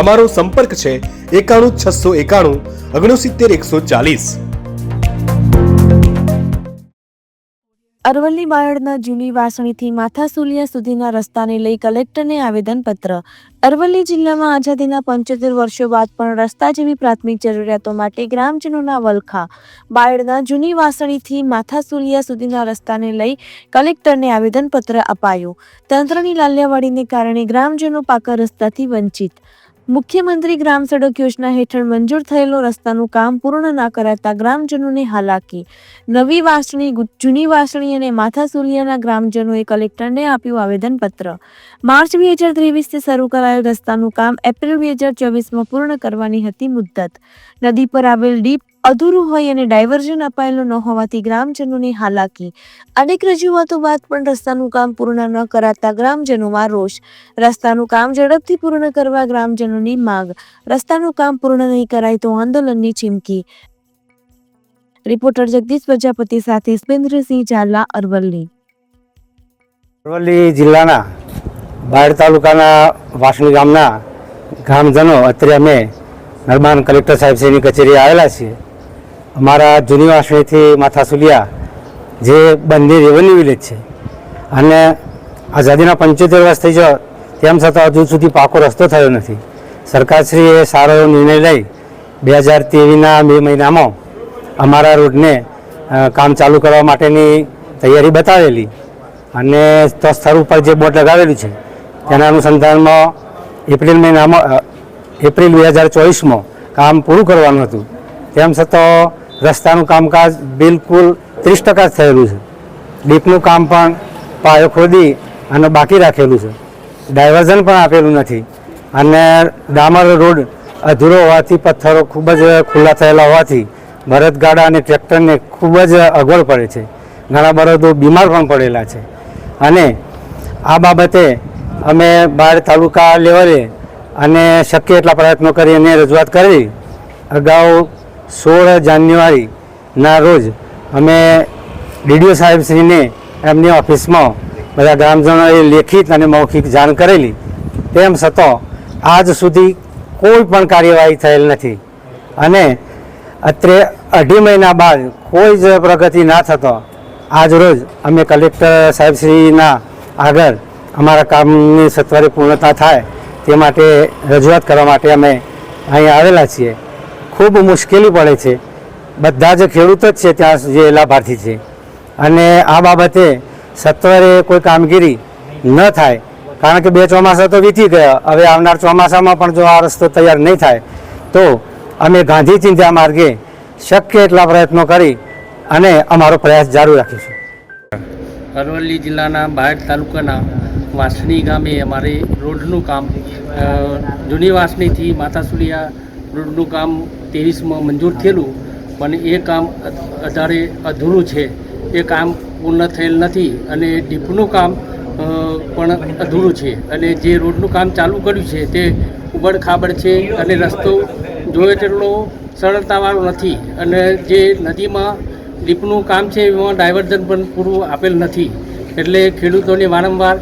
અમારો સંપર્ક છે એકાણું છસો એકાણું ઓગણસિત્તેર એકસો ચાલીસ. અરવલ્લી બાયડના જૂની વાસણીથી માથાસુલિયા સુધીના રસ્તાને લઈ કલેક્ટરને આવેદનપત્ર. અરવલ્લી જિલ્લામાં આઝાદીના પંચોતેર વર્ષો બાદ પણ રસ્તા જેવી પ્રાથમિક જરૂરિયાતો માટે ગ્રામજનોના વલખા. બાયડના જૂની વાસણીથી માથાસુલિયા સુધીના રસ્તાને લઈ કલેક્ટરને આવેદનપત્ર અપાયું. તંત્રની લાલ્યાવાડીને કારણે ગ્રામજનો પાકા રસ્તાથી વંચિત. મુખ્યમંત્રી ગ્રામ સડક યોજના હેઠળ મંજૂર થયેલો રસ્તાનું કામ પૂર્ણ ના કરાતા ગ્રામજનોને હાલાકી. નવી વાસણી જૂની વાસણી અને માથાસુલિયાના ગ્રામજનોએ કલેક્ટરને આપ્યું આવેદનપત્ર. માર્ચ બે હજાર ત્રેવીસથી શરૂ કરાયેલ રસ્તાનું કામ એપ્રિલ બે હજાર ચોવીસમાં પૂર્ણ કરવાની હતી મુદ્દત. નદી પર આવેલ ડીપ અધૂરું હોય અને ડાયવર્ઝન અપાયેલું ન હોવાથી ગ્રામજનોની હાલાકી. અનેક રજૂઆતો બાદ પણ રસ્તાનું કામ પૂર્ણ ન કરાતા ગ્રામજનોમાં રોષ. રસ્તાનું કામ ઝડપથી પૂર્ણ કરવા ગ્રામજનોની માંગ. રસ્તાનું કામ પૂર્ણ નહીં કરાય તો આંદોલનની ચીમકી. રિપોર્ટર જગદીશ પ્રજાપતિ સાથે સ્પેન્દ્રસિંહ ઝાલા, અરવલ્લી. અરવલ્લી જિલ્લાના બાયડ તાલુકાના વાસણી ગામના ગ્રામજનો, અત્યારે અમે નર્માન કલેક્ટર સાહેબશ્રીની કચેરીએ આવેલા છીએ. અમારા જૂની વાસણીથી માથાસુલિયા જે બંને રેવન્યુ વિલેજ છે. અને આઝાદીના પંચોતેર વર્ષ થઈ ગયો, તેમ છતાં હજુ સુધી પાકો રસ્તો થયો નથી. સરકારશ્રીએ સારો એવો નિર્ણય લઈ બે હજાર તેવીસના મે મહિનામાં અમારા રોડને કામ ચાલુ કરવા માટેની તૈયારી બતાવેલી. અને તો સ્થળ ઉપર જે બોર્ડ લગાવેલું છે, તેના અનુસંધાનમાં એપ્રિલ મહિનામાં એપ્રિલ બે હજાર ચોવીસમાં કામ પૂરું કરવાનું હતું. તેમ છતાં રસ્તાનું કામકાજ બિલકુલ ત્રીસ ટકા જ થયેલું છે. ડીપનું કામ પણ પાયો ખોદી અને બાકી રાખેલું છે. ડાયવર્ઝન પણ આપેલું નથી. અને ડામર રોડ અધૂરો હોવાથી પથ્થરો ખૂબ જ ખુલ્લા થયેલા હોવાથી બળદગાડા અને ટ્રેક્ટરને ખૂબ જ અગવડ પડે છે. ઘણા બળદો બીમાર પણ પડેલા છે. અને આ બાબતે અમે બાર તાલુકા લેવલે અને શક્ય એટલા પ્રયત્નો કરી અને રજૂઆત કરી. અગાઉ સોળ જાન્યુઆરીના રોજ અમે ડીડીઓ સાહેબશ્રીને એમની ઓફિસમાં બધા ગ્રામજનોએ લેખિત અને મૌખિક જાણ કરેલી. તેમ છતાં આજ સુધી કોઈ પણ કાર્યવાહી થયેલ નથી. અને અત્રે અઢી મહિના બાદ કોઈ જ પ્રગતિ ના થતો, આજ રોજ અમે કલેક્ટર સાહેબશ્રીના આગળ અમારા કામની સત્વરે પૂર્ણતા થાય તે માટે રજૂઆત કરવા માટે અમે અહીં આવેલા છીએ. ખૂબ મુશ્કેલી પડે છે. બધા જ ખેડૂતો જ છે ત્યાં જે લાભાર્થી છે. અને આ બાબતે સત્વરે કોઈ કામગીરી ન થાય. કારણ કે બે ચોમાસા તો વીતી ગયા. હવે આવનાર ચોમાસામાં પણ જો આ રસ્તો તૈયાર નહીં થાય, તો અમે ગાંધી ચિંતા માર્ગે શક્ય એટલા પ્રયત્નો કરી અને અમારો પ્રયાસ જારી રાખીશું. અરવલ્લી જિલ્લાના બાયડ તાલુકાના વાસણી ગામે અમારે રોડનું કામ જૂની વાસણીથી માતાસુલિયા રોડનું કામ ત્રેવીસમાં મંજૂર થયેલું, પણ એ કામ અધારે અધૂરું છે. એ કામ પૂર્ણ થયેલ નથી અને ડીપનું કામ પણ અધૂરું છે. અને જે રોડનું કામ ચાલુ કર્યું છે તે ઉબડ ખાબડ છે અને રસ્તો જોઈએ તેટલો સરળતાવાળો નથી. અને જે નદીમાં ડીપનું કામ છે એમાં ડાયવર્ઝન પણ પૂરું આપેલ નથી. એટલે ખેડૂતોને વારંવાર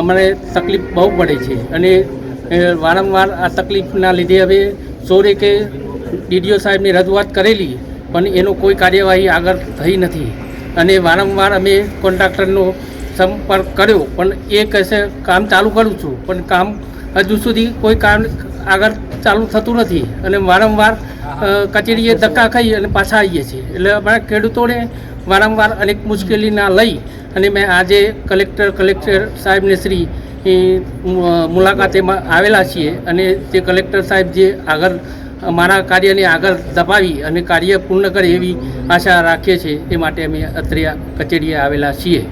અમારે તકલીફ બહુ પડે છે. અને વારંવાર આ તકલીફના લીધે હવે સોરે કે ડીડીઓ સાહેબની રજૂઆત કરેલી, પણ એનો કોઈ કાર્યવાહી આગળ થઈ નથી. અને વારંવાર અમે કોન્ટ્રાક્ટરનો સંપર્ક કર્યો, પણ એ કહેશે, કામ ચાલુ કરું છું, પણ કામ હજુ સુધી કોઈ કામ આગળ ચાલુ થતું નથી. અને વારંવાર કચેરીએ ધક્કા ખાઈ અને પાછા આવીએ છીએ. એટલે અમારા ખેડૂતોને વારંવાર અનેક મુશ્કેલીના લઈ અને મેં આજે કલેક્ટર કલેક્ટર સાહેબને શ્રી એ, મુ- મુલાકાતેમાં આવેલા છીએ અને તે કલેક્ટર સાહેબ જે આગળ મારા કાર્યને આગળ દબાવી અને કાર્ય પૂર્ણ કરે એવી આશા રાખીએ છીએ એ માટે અમે અત્રે કચેરીએ આવેલા છીએ.